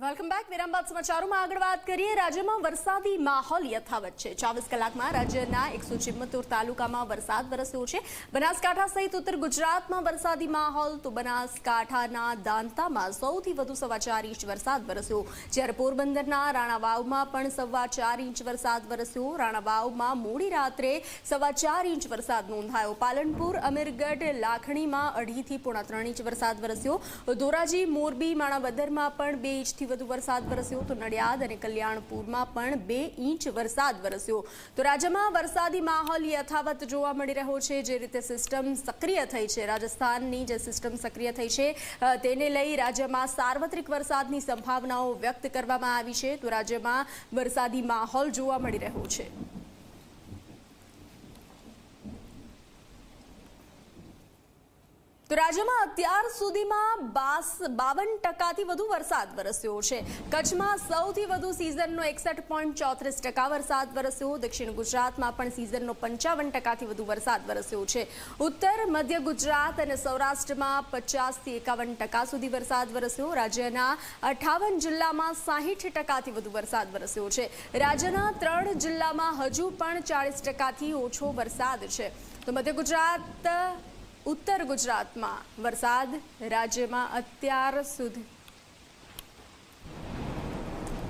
Welcome back વિરામ સમાચારોમાં આગળ વાત કરીએ. રાજ્યમાં વરસાદી માહોલ યથાવત છે. ચોવીસ કલાકમાં રાજ્યના એકસો ચિમ્મતોર તાલુકામાં વરસાદ વરસ્યો છે. બનાસકાંઠા સહિત ઉત્તર ગુજરાતમાં વરસાદી માહોલ. તો બનાસકાંઠાના દાંતામાં સૌથી વધુ સવા ચાર ઇંચ વરસાદ વરસ્યો. જ્યારે પોરબંદરના રાણાવાવમાં પણ સવા ચાર ઇંચ વરસાદ વરસ્યો. રાણાવાવમાં મોડી રાત્રે સવા ચાર ઇંચ વરસાદ નોંધાયો. પાલનપુર, અમીરગઢ, લાખણીમાં અઢીથી પોણા ત્રણ ઇંચ વરસાદ વરસ્યો. ધોરાજી, મોરબી, માણાવદરમાં પણ બે ઇંચથી વધુ વરસાદ વરસ્યો તો નડિયાદ અને કલ્યાણપુરમાં પણ બે ઇંચ વરસાદ વરસ્યો. તો રાજ્યમાં વરસાદી માહોલ યથાવત જોવા મળી રહ્યો છે, જે રીતે સિસ્ટમ સક્રિય થઈ છે. રાજસ્થાનની જે સિસ્ટમ સક્રિય થઈ છે તેને લઈ રાજ્યમાં સાર્વત્રિક વરસાદની સંભાવનાઓ વ્યક્ત કરવામાં આવી છે. તો રાજ્યમાં વરસાદી માહોલ જોવા મળી રહ્યો છે. તો રાજ્યમાં અત્યાર સુધીમાં બાસ બાવન ટકાથી વધુ વરસાદ વરસ્યો છે. કચ્છમાં સૌથી વધુ સિઝનનો એકસઠ પોઈન્ટ ચોત્રીસ ટકા વરસાદ વરસ્યો. દક્ષિણ ગુજરાતમાં પણ સિઝનનો પંચાવન ટકાથી વધુ વરસાદ વરસ્યો છે. ઉત્તર, મધ્ય ગુજરાત અને સૌરાષ્ટ્રમાં પચાસથી એકાવન ટકા સુધી વરસાદ વરસ્યો. રાજ્યના અઠાવન જિલ્લામાં સાહીઠ ટકાથી વધુ વરસાદ વરસ્યો છે. રાજ્યના ત્રણ જિલ્લામાં હજુ પણ ચાળીસ ટકાથી ઓછો વરસાદ છે. તો મધ્ય ગુજરાત ઉત્તર ગુજરાતમાં વરસાદ રાજ્યમાં અત્યાર સુધી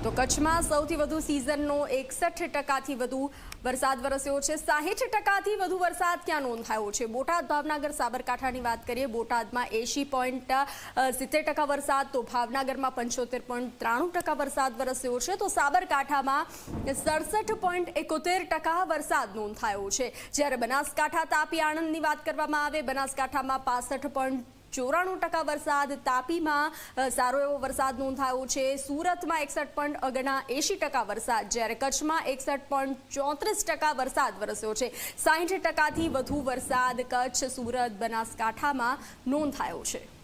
તો કચ્છમાં સૌથી વધુ સિઝનનો એકસઠ ટકાથી વધુ વરસાદ વરસ્યો છે. સાહીઠ ટકાથી વધુ વરસાદ ક્યાં નોંધાયો છે? બોટાદ, ભાવનગર, સાબરકાંઠાની વાત કરીએ, બોટાદમાં એંશી પોઈન્ટ સિત્તેર ટકા વરસાદ, તો ભાવનગરમાં પંચોતેર પોઈન્ટ ત્રાણું ટકા વરસાદ વરસ્યો છે. તો સાબરકાંઠામાં સડસઠ પોઈન્ટ એકોતેર ટકા વરસાદ નોંધાયો છે. જ્યારે બનાસકાંઠા, તાપી, આણંદની વાત કરવામાં આવે, બનાસકાંઠામાં પાસઠ પોઈન્ટ ચોરાણું ટકા વરસાદ તાપીમાં સારો એવો વરસાદ નોંધાયો છે. સુરતમાં એકસઠ પોઈન્ટ અગણા એંશી ટકા વરસાદ, જ્યારે કચ્છમાં એકસઠ પોઈન્ટ ચોત્રીસ ટકા વરસાદ વરસ્યો છે. સાહીઠ ટકાથી વધુ વરસાદ કચ્છ, સુરત, બનાસકાંઠામાં નોંધાયો છે.